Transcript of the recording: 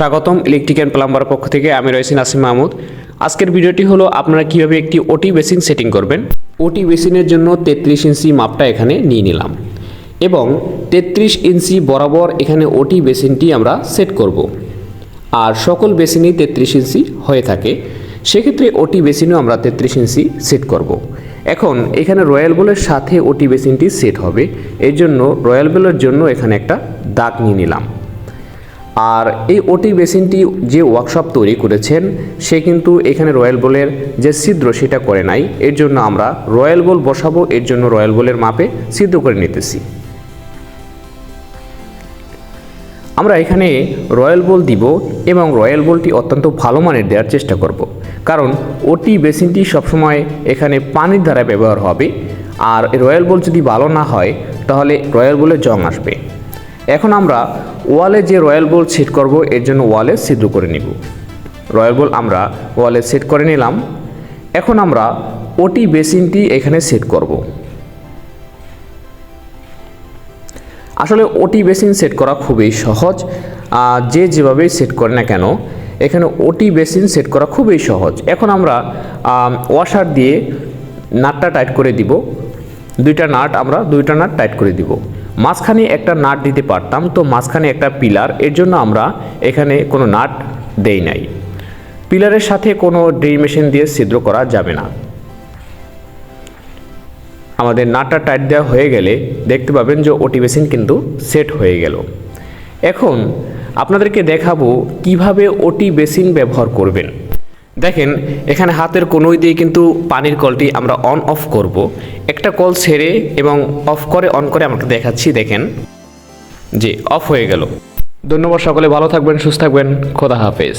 স্বাগতম electric and plumber পক্ষ থেকে। আমি রয়েছি নাসিম মাহমুদ। আজকের ভিডিওটি হলো, আপনারা কীভাবে একটি ওটি বেসিন সেটিং করবেন? ওটি বেসিনের জন্য তেত্রিশ ইঞ্চি মাপটা এখানে নিয়ে নিলাম। এবং তেত্রিশ ইঞ্চি বরাবর এখানে ওটি বেসিনটি আমরা সেট করব। আর সকল বেসিনই তেত্রিশ ইঞ্চি হয়ে থাকে। সেক্ষেত্রে ওটি বেসিনও আমরা তেত্রিশ ইঞ্চি সেট করব। এখন এখানে রয়্যাল বেলের সাথে ওটি বেসিনটি সেট হবে। এর জন্য রয়্যাল বেলের জন্য এখানে একটা দাগ নিয়ে নিলাম। আর এই ওটি বেসিনটি যে ওয়ার্কশপ তৈরি করেছেন, সে কিন্তু এখানে রয়্যাল বোলের যে ছিদ্র সেটা করে নাই। এর জন্য আমরা রয়্যাল বোল বসাবো, এর জন্য রয়্যাল বোলের মাপে ছিদ্র করে নিতেছি। আমরা এখানে রয়্যাল বোল দিব এবং রয়্যাল বোলটি অত্যন্ত ভালো মানের দেওয়ার চেষ্টা করব। কারণ ওটি বেসিনটি সবসময় এখানে পানির দ্বারা ব্যবহার হবে। আর রয়্যাল বোল যদি ভালো না হয়, তাহলে রয়্যাল বোলে জং আসবে। এখন আমরা ওয়ালে যে রয়্যাল বোল সেট করব, এর জন্য ওয়ালে ছিদ্র করে নিব। রয়্যাল বোল আমরা ওয়ালে সেট করে নিলাম। এখন আমরা ওটি বেসিনটি এখানে সেট করব। আসলে ওটি বেসিন সেট করা খুবই সহজ। যে যেভাবেই সেট করে না কেন, এখানে ওটি বেসিন সেট করা খুবই সহজ। এখন আমরা ওয়াশার দিয়ে নাটটা টাইট করে দিব। দুইটা নাট, আমরা দুইটা নাট টাইট করে দিব। মাঝখানে একটা নাট দিতে পারতাম, তো মাঝখানে একটা পিলার, এর জন্য আমরা এখানে কোনো নাট দেই নাই। পিলারের সাথে কোনো ড্রিল মেশিন দিয়ে ছিদ্র করা যাবে না। আমাদের নাটটা টাইট দেওয়া হয়ে গেলে দেখতে পাবেন যে ওটি মেশিন কিন্তু সেট হয়ে গেল। এখন আপনাদেরকে দেখাবো কীভাবে ওটি বেসিন ব্যবহার করবেন। দেখেন, এখানে হাতের কনুই দিয়ে কিন্তু পানির কলটি আমরা অন অফ করব। একটা কল ছেড়ে এবং অফ করে অন করে আমাকে দেখাচ্ছি, দেখেন। যে অফ হয়ে গেল। ধন্যবাদ সকলে, ভালো থাকবেন, সুস্থ থাকবেন, খোদা হাফেজ।